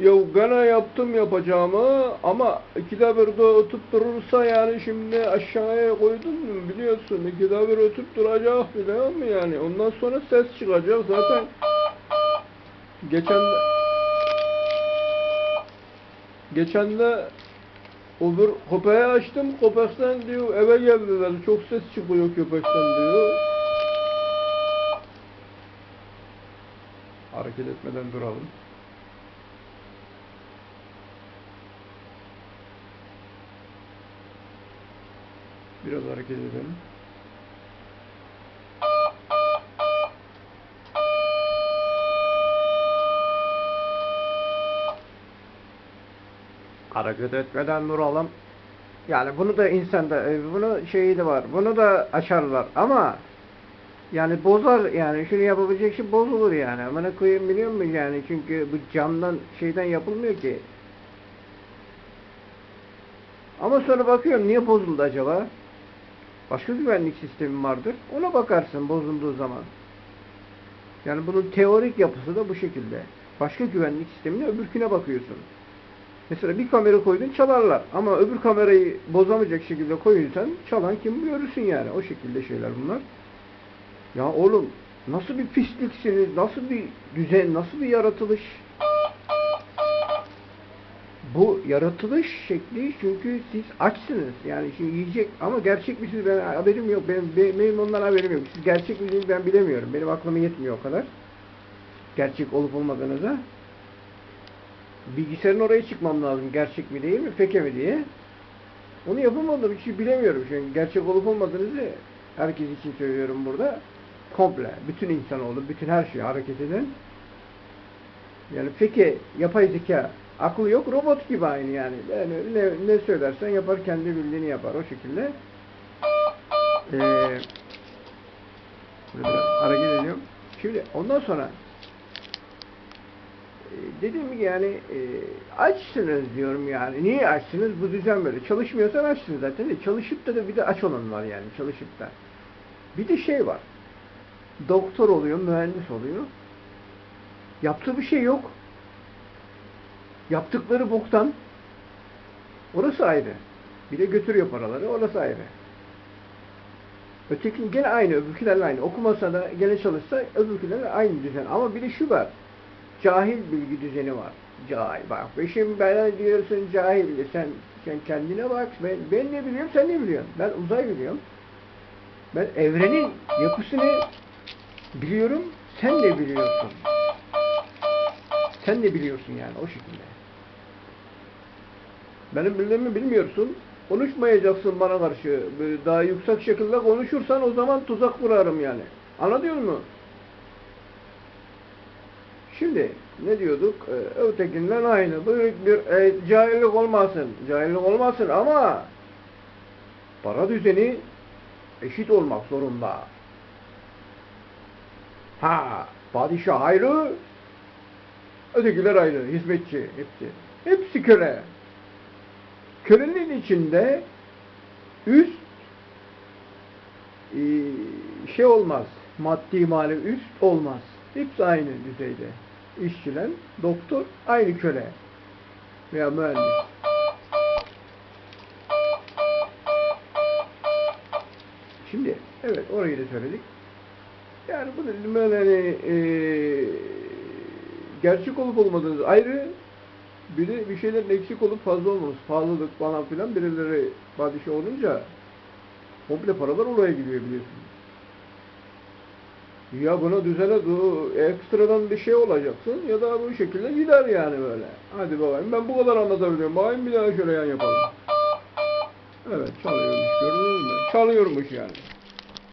Ya gene yaptım yapacağımı ama ikide bir de ötüp durursa yani şimdi aşağıya koydum mu biliyorsun. İkide bir ötüp duracak biliyor musun yani. Ondan sonra ses çıkacak zaten. Geçen geçen de öbür köpeği açtım. Köpekten diyor eve geldiler çok ses çıkıyor köpekten diyor. Hareket etmeden duralım Biraz hareket edelim. Hareket etmeden duralım. Yani bunu da insanda, e, bunu şeyi de var. Bunu da açarlar ama yani bozar yani şunu yapabilecek şey bozulur yani. Amına koyayım biliyor musun yani? Çünkü bu camdan şeyden yapılmıyor ki. Ama sonra bakıyorum niye bozuldu acaba? Başka güvenlik sistemi vardır. Ona bakarsın bozulduğu zaman. Yani bunun teorik yapısı da bu şekilde. Başka güvenlik sistemine öbürküne bakıyorsun. Mesela bir kamera koydun çalarlar. Ama öbür kamerayı bozamayacak şekilde koyunsan çalan kim görürsün yani. O şekilde şeyler bunlar. Ya oğlum nasıl bir pisliksiniz, nasıl bir düzen, nasıl bir yaratılış? Bu yaratılış şekli çünkü siz açsınız. Yani şimdi yiyecek ama gerçek misiniz ben haberim yok. Benim, benim, benim ondan haberim yok. Siz gerçek misiniz ben bilemiyorum. Benim aklıma yetmiyor o kadar. Gerçek olup olmadığınıza. Bilgisayarın oraya çıkmam lazım. Gerçek mi değil mi? Feke mi diye. Onu yapamadığım için bilemiyorum. Çünkü gerçek olup olmadığınızı herkes için söylüyorum burada. Komple. Bütün insanoğlu, bütün her şey hareket eden. Yani feke, yapay zeka, aklı yok, robot gibi aynı yani. Yani ne, ne söylersen yapar, kendi bildiğini yapar o şekilde. Ee, burada hareket. Şimdi ondan sonra e, dediğim gibi yani e, açsınız diyorum yani. Niye açsınız? Bu düzen böyle. Çalışmıyorsan açsın zaten de. Çalışıp da, da bir de aç olan var yani. Çalışıp da. Bir de şey var. Doktor oluyor, mühendis oluyor. Yaptığı bir şey yok. Yaptıkları boktan. Orası ayrı. Bir de götürüyor paraları. Orası ayrı. Öteki gene aynı. Öbürkülerle aynı. Okumasa da gene çalışsa öbürkülerle aynı düzen. Ama bir de şu var. Cahil bilgi düzeni var. Cahil. Bak şimdi bana diyorsun cahil. Sen, sen kendine bak. Ben, ben ne biliyorum sen ne biliyorsun? Ben uzay biliyorum. Ben evrenin yapısını biliyorum. Sen ne biliyorsun? Sen ne biliyorsun yani o şekilde. Benim bildiğimi bilmiyorsun. Konuşmayacaksın bana karşı. Böyle daha yüksek şekilde konuşursan o zaman tuzak kurarım yani. Anladın mı? Şimdi ne diyorduk? Ee, ötekinden aynı. Büyük bir e, cahillik olmasın. Cahillik olmasın ama para düzeni eşit olmak zorunda. Ha, padişah ayrı, ötekiler ayrı, hizmetçi hepsi. Hepsi köle. Kölenin içinde üst e, şey olmaz, maddi mali üst olmaz. Hepsi aynı düzeyde. İşçiler, doktor, aynı köle veya mühendis. Şimdi, evet orayı da söyledik. Yani bu dedim böyle hani, e, gerçek olup olmadığınız ayrı, bir de bir şeylerin eksik olup fazla olmaması, pahalılık falan filan birileri padişah olunca komple paralar oraya gidiyor biliyorsunuz. Ya buna düzene ekstradan bir şey olacaksın ya da bu şekilde gider yani böyle. Hadi bakayım ben bu kadar anlatabiliyorum. Bakayım bir daha şöyle yan yapalım. Evet çalıyormuş gördünüz mü? Çalıyormuş yani.